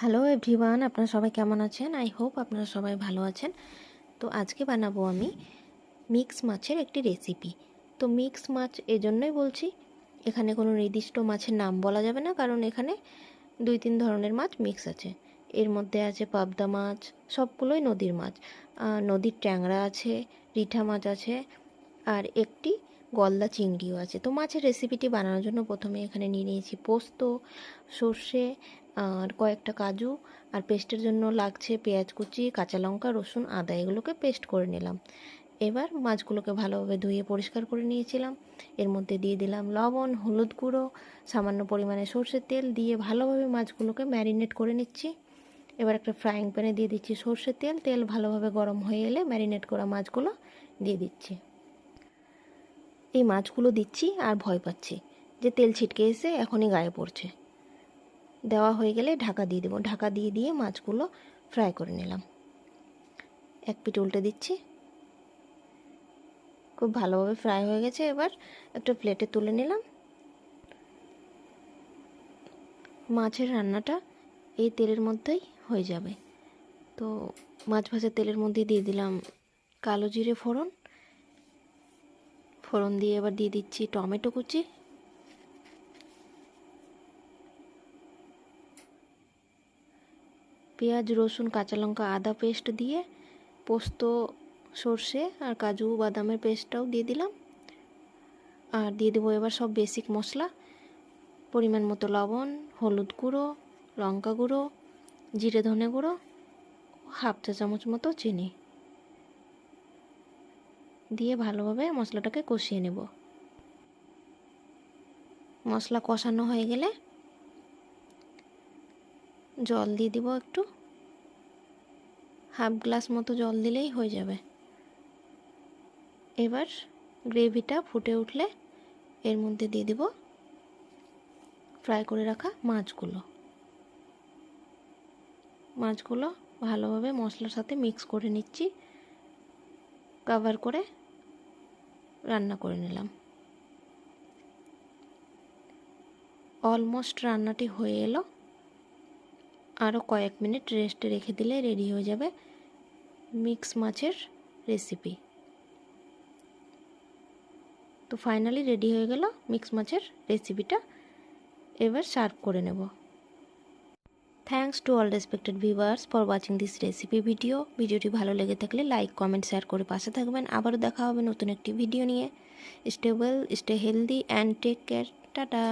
Hello everyone আপনারা সবাই কেমন আছেন? আই হোপ আপনারা সবাই ভালো আছেন। তো আজকে বানাবো আমি মিক্স মাছের একটি রেসিপি তো মিক্স মাছ এজন্যই বলছি, এখানে কোনো নির্দিষ্ট মাছের নাম বলা যাবে না, কারণ এখানে দুই তিন ধরনের মাছ মিক্স আছে। এর মধ্যে আছে পাবদা মাছ, সবগুলোই নদীর মাছ। নদীর ট্যাংরা আছে, রিঠা মাছ আছে, আর একটি গলদা চিংড়িও আছে। তো মাছের রেসিপিটি বানানোর জন্য প্রথমে এখানে নিয়ে নিয়েছি পোস্ত, সর্ষে আর কয়েকটা কাজু আর পেস্টের জন্য লাগছে পেঁয়াজ কুচি, কাঁচা লঙ্কা, রসুন, আদা, এগুলোকে পেস্ট করে নিলাম। এবার মাছগুলোকে ভালোভাবে ধুয়ে পরিষ্কার করে নিয়েছিলাম। এর মধ্যে দিয়ে দিলাম লবণ, হলুদ গুঁড়ো, সামান্য পরিমাণে সর্ষের তেল দিয়ে ভালোভাবে মাছগুলোকে ম্যারিনেট করে নিচ্ছি। এবার একটা ফ্রাইং প্যানে দিয়ে দিচ্ছি সর্ষের তেল। তেল ভালোভাবে গরম হয়ে এলে ম্যারিনেট করা মাছগুলো দিয়ে দিচ্ছি। এই মাছগুলো দিচ্ছি আর ভয় পাচ্ছি যে তেল ছিটকে এসে এখনই গায়ে পড়ছে। দেওয়া হয়ে গেলে ঢাকা দিয়ে দেবো। ঢাকা দিয়ে দিয়ে মাছগুলো ফ্রাই করে নিলাম। এক পিঠ উল্টে দিচ্ছি। খুব ভালোভাবে ফ্রাই হয়ে গেছে। এবার একটা প্লেটে তুলে নিলাম। মাছের রান্নাটা এই তেলের মধ্যেই হয়ে যাবে। তো মাছ ভাজার তেলের মধ্যে দিয়ে দিলাম কালো জিরে ফোড়ন। ফোড়ন দিয়ে এবার দিয়ে দিচ্ছি টমেটো কুচি। পেঁয়াজ, রসুন, কাঁচা লঙ্কা, আদা পেস্ট দিয়ে পোস্ত, সর্ষে আর কাজু, বাদামের পেস্টটাও দিয়ে দিলাম। আর দিয়ে দেবো এবার সব বেসিক মশলা। পরিমাণ মতো লবণ, হলুদ গুঁড়ো, লঙ্কা গুঁড়ো, জিরে, ধনে গুঁড়ো, হাফ চা চামচ মতো চিনি। দিয়ে ভালোভাবে মশলাটাকে কষিয়ে নেব। মশলা কষানো হয়ে গেলে জল দিয়ে দিব একটু। হাফ গ্লাস মতো জল দিলেই হয়ে যাবে। এবার গ্রেভিটা ফুটে উঠলে এর মধ্যে দিয়ে দিব ফ্রাই করে রাখা মাছগুলো। মাছগুলো ভালোভাবে মশলার সাথে মিক্স করে নিচ্ছি। কাভার করে রান্না করে নিলাম। অলমোস্ট রান্নাটি হয়ে এলো। আরও কয়েক মিনিট রেস্টে রেখে দিলে রেডি হয়ে যাবে মিক্স মাছের রেসিপি তো ফাইনালি রেডি হয়ে গেল মিক্স মাছের রেসিপিটা এবার সার্ভ করে নেব। Thanks to all respected viewers for watching this recipe video ভিডিওটি ভালো লেগে থাকলে লাইক কমেন্ট শেয়ার করে পাশে থাকবেন। আবারও দেখা হবে নতুন একটি ভিডিও নিয়ে। Stay well stay healthy and take care tata.